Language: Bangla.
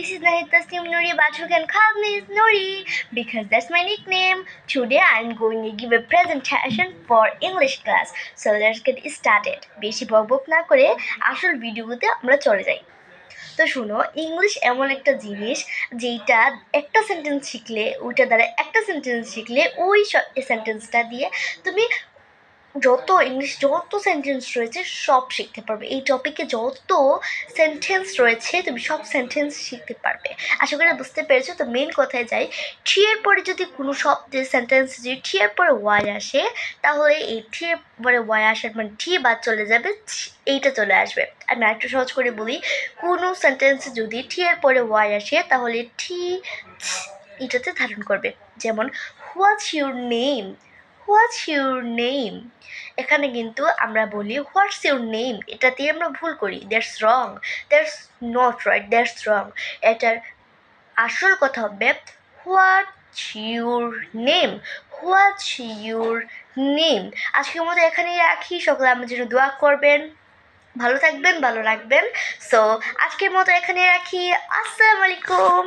This is Nahid Tasnim Nuri, but you can call me Nuri because that's my nickname. Today I'm going to give a presentation for English class. So let's get started. বেশি বকবক না করে আসল ভিডিওতে আমরা চলে যাই তো শুনো ইংলিশ এমন একটা জিনিস যেটা একটা সেন্টেন্স শিখলে ওইটা দ্বারা একটা সেন্টেন্স শিখলে ওই সেন্টেন্সটা দিয়ে তুমি যত ইংলিশ যত সেন্টেন্স রয়েছে, সব শিখতে পারবে। এই টপিকে যত সেন্টেন্স রয়েছে, তুমি সব সেন্টেন্স শিখতে পারবে। আশা করি বুঝতে পেরেছ। তো মেন কথায় যাই এর পরে যদি কোনো শব্দের সেন্টেন্স যদি এর পরে ওয়াই আসে, তাহলে এই এর পরে ওয়াই আসার মানে টি বাদ চলে যাবে এইটা চলে আসবে। আমি আরেকটু সহজ করে বলি, কোনো সেন্টেন্স যদি এর পরে ওয়াই আসে, তাহলে টি এটাতে ধারণ করবে। যেমন what's your name what's your name এখানে কিন্তু আমরা বলি হোয়াটস ইউর নেম এটাতে আমরা ভুল করি। That's wrong that's not right that's wrong এটার আসল কথা হবে what's your name what's your name আজকের মতো এখানেই রাখি। সকলে আমার জন্য দোয়া করবেন। ভালো থাকবেন, ভালো রাখবেন। সো আজকের মতো এখানে রাখি। আসসালামু আলাইকুম।